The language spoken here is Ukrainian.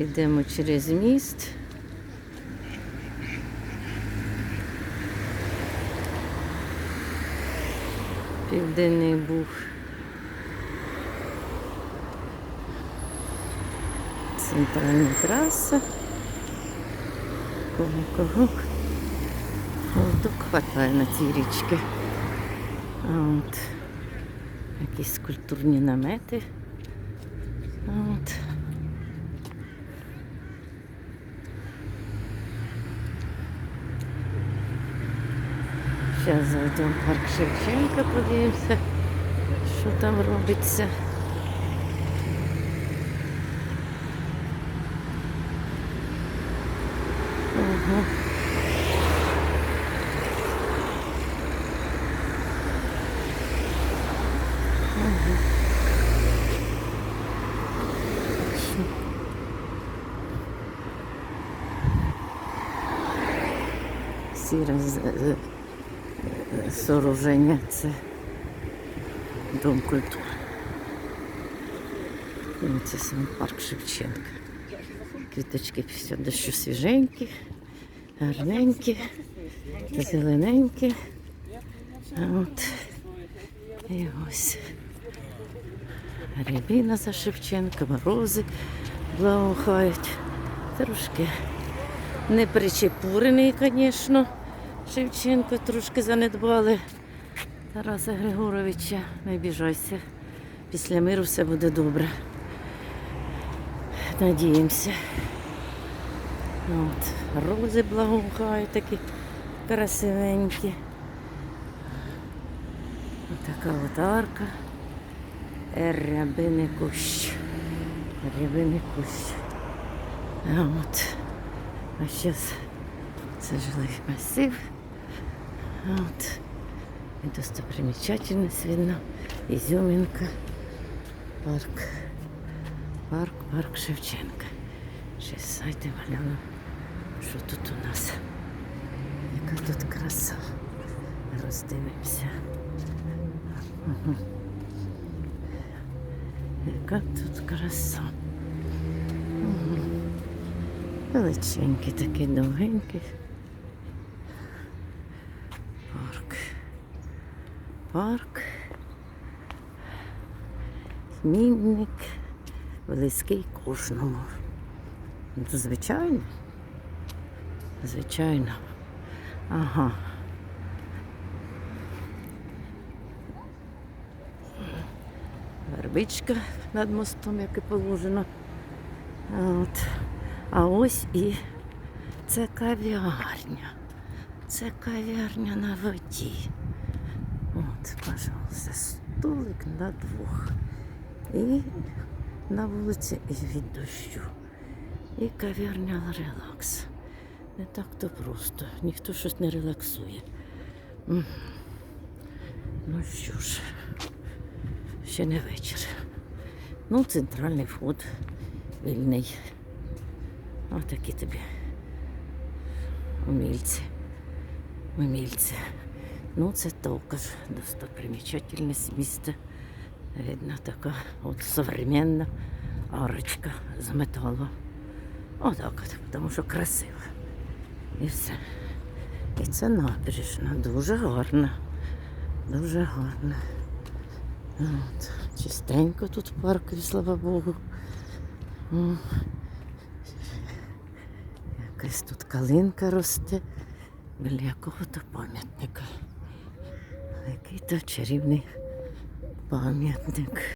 Йдемо через міст. Південний Буг. Центральна траса. Кого кого? Лодок хватає на цій річці. А от якісь культурні намети. А От. Зараз зайдемо в парк Шевченка, подивимося, що там робиться. Ого. Що? Всі роз... сооруження це Дом культури. І це сам парк Шевченка. Квіточки все дещо свіженькі, гарненькі, зелененькі. А от і ось рябіна за Шевченка, морози благоухають. Трошки не причепурений, звісно. Шевченко трошки занедбали. Тараса Григоровича, не біжайся. Після миру все буде добре. Надіємося. От, рози благоухають такі красивенькі. Така от арка. Рябиний кущ. Рябиний кущ. А от. А зараз це жилий масив. От. І достопримечательність видно. Ізюмінка. Парк. Парк, парк Шевченка. Ще сайти гляну. Що тут у нас? Яка тут краса. Роздивимося. Мгм. Яка тут краса. Мгм. Величенький такий довгенький. Парк. Парк. Змінник. Близький кожному. Ну, Звичайно. Звичайно. Ага. Вербичка над мостом, як і положено. От. А ось і це кав'ярня. Це кав'ярня на воді. Пожалуйста, столик на двох. І на вулиці і від дощу. І кав'ярня релакс. Не так то просто. Ніхто щось не релаксує. Ну що ж, ще не вечір. Ну, центральний вход вільний. Отакі тобі умільці. Умільці. Ну, це також достопримечательність міста. Видно, така от современна арочка з металу. Отак от, тому що красиво. І все. І це набережна. Дуже гарна. Дуже гарна. От. Чистенько тут в парку, слава Богу. Якась тут калинка росте біля якого-то пам'ятника. Який то чарівний пам'ятник.